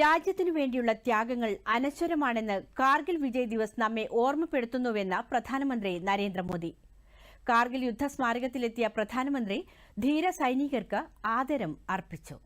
രാജ്യത്തിനു വേണ്ടിയുള്ള ത്യാഗങ്ങൾ അനശ്വരമാണെന്ന് കാർഗിൽ വിജയ് ദിവസ് നമ്മെ ഓർമ്മപ്പെടുത്തുന്നുവെന്ന് പ്രധാനമന്ത്രി നരേന്ദ്രമോദി. കാർഗിൽ യുദ്ധസ്മാരകത്തിലെത്തിയ പ്രധാനമന്ത്രി ധീര സൈനികർക്ക് ആദരം അർപ്പിച്ചു.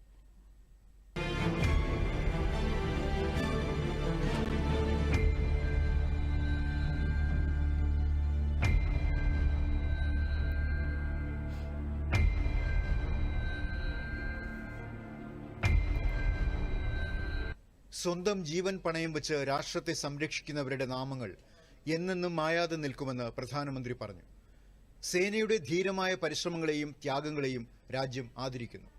സ്വന്തം ജീവൻ പണയം വെച്ച് രാഷ്ട്രത്തെ സംരക്ഷിക്കുന്നവരുടെ നാമങ്ങൾ എന്നെന്നും മായാതെ നിൽക്കുമെന്ന് പ്രധാനമന്ത്രി പറഞ്ഞു. സേനയുടെ ധീരമായ പരിശ്രമങ്ങളെയും ത്യാഗങ്ങളെയും രാജ്യം ആദരിക്കുന്നു.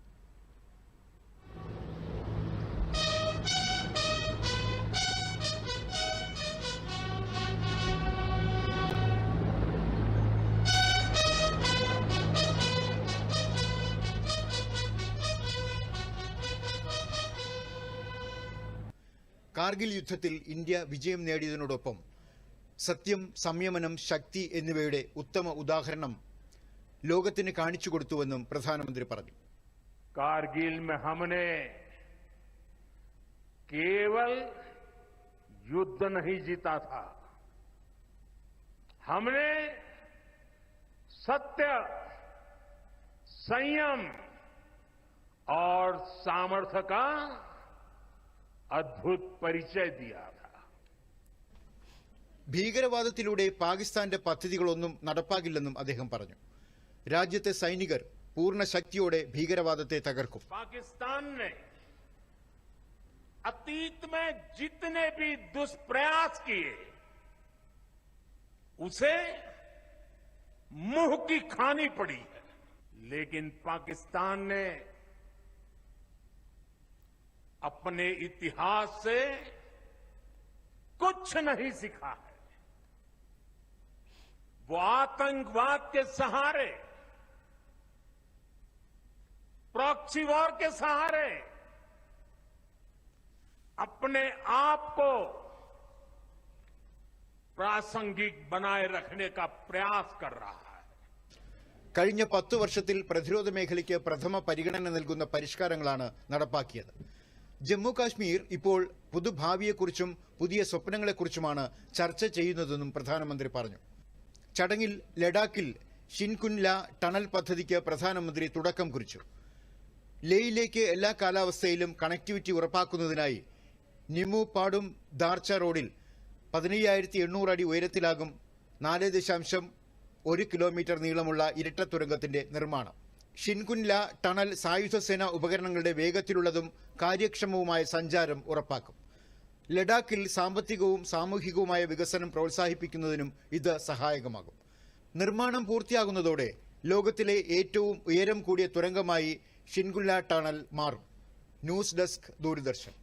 കാർഗിൽ യുദ്ധത്തിൽ ഇന്ത്യ വിജയം നേടിയതിനോടൊപ്പം സത്യം സംയമനം ശക്തി എന്നിവയുടെ ഉത്തമ ഉദാഹരണം ലോകത്തിന് കാണിച്ചു കൊടുത്തുവെന്നും പ്രധാനമന്ത്രി പറഞ്ഞു कारगिल में हमने केवल युद्ध नहीं जीता था हमने सत्य संयम और सामर्थ्य का അദ്ഭുത പരിചയ ഭീകരവാദത്തിലൂടെ പാകിസ്ഥാന്റെ പദ്ധതികളൊന്നും നടപ്പാകില്ലെന്നും അദ്ദേഹം പറഞ്ഞു. രാജ്യത്തെ സൈനികർ പൂർണ ശക്തിയോടെ ഭീകരവാദത്തെ തകർക്കും. പാകിസ്ഥാൻ അতীത് മേ ജിത്തനെ ഭി ദുഷ്പ്രയാസ് കിയെ ഉസേ മുഹ് കി ഖാനി പടി ലേക്കിൻ പാകിസ്ഥാൻ अपने इतिहास से कुछ नहीं सीखा है वो आतंकवाद के सहारे प्रॉक्सी वॉर के सहारे अपने आप को प्रासंगिक बनाए रखने का प्रयास कर रहा है കഴിഞ്ഞ പത്തു വർഷത്തിൽ പ്രതിരോധ മേഖലയ്ക്ക് പ്രഥമ പരിഗണന നൽകുന്ന പരിഷ്കാരങ്ങളാണ് നടപ്പാക്കിയത് ജമ്മു കാശ്മീർ ഇപ്പോൾ പുതുഭാവിയെക്കുറിച്ചും പുതിയ സ്വപ്നങ്ങളെക്കുറിച്ചുമാണ് ചർച്ച ചെയ്യുന്നതെന്നും പ്രധാനമന്ത്രി പറഞ്ഞു. ചടങ്ങിൽ ലഡാക്കിൽ ഷിൻകുൻല ടണൽ പദ്ധതിക്ക് പ്രധാനമന്ത്രി തുടക്കം കുറിച്ചു. ലേയിലേക്ക് എല്ലാ കാലാവസ്ഥയിലും കണക്ടിവിറ്റി ഉറപ്പാക്കുന്നതിനായി നിമു പാടും ദാർച്ച റോഡിൽ പതിനയ്യായിരത്തി എണ്ണൂറ് അടി ഉയരത്തിലാകും നാല് ദശാംശം ഒരു കിലോമീറ്റർ നീളമുള്ള ഇരട്ട തുരങ്കത്തിന്റെ നിർമ്മാണം. ഷിൻകുൻല ടണൽ സായുധ സേന ഉപകരണങ്ങളുടെ വേഗത്തിലുള്ളതും കാര്യക്ഷമവുമായ സഞ്ചാരം ഉറപ്പാക്കും. ലഡാക്കിൽ സാമ്പത്തികവും സാമൂഹികവുമായ വികസനം പ്രോത്സാഹിപ്പിക്കുന്നതിനും ഇത് സഹായകമാകും. നിർമ്മാണം പൂർത്തിയാകുന്നതോടെ ലോകത്തിലെ ഏറ്റവും ഉയരം കൂടിയ തുരങ്കമായി ഷിൻകുല്ല ടണൽ മാറും. News desk Doordarshan.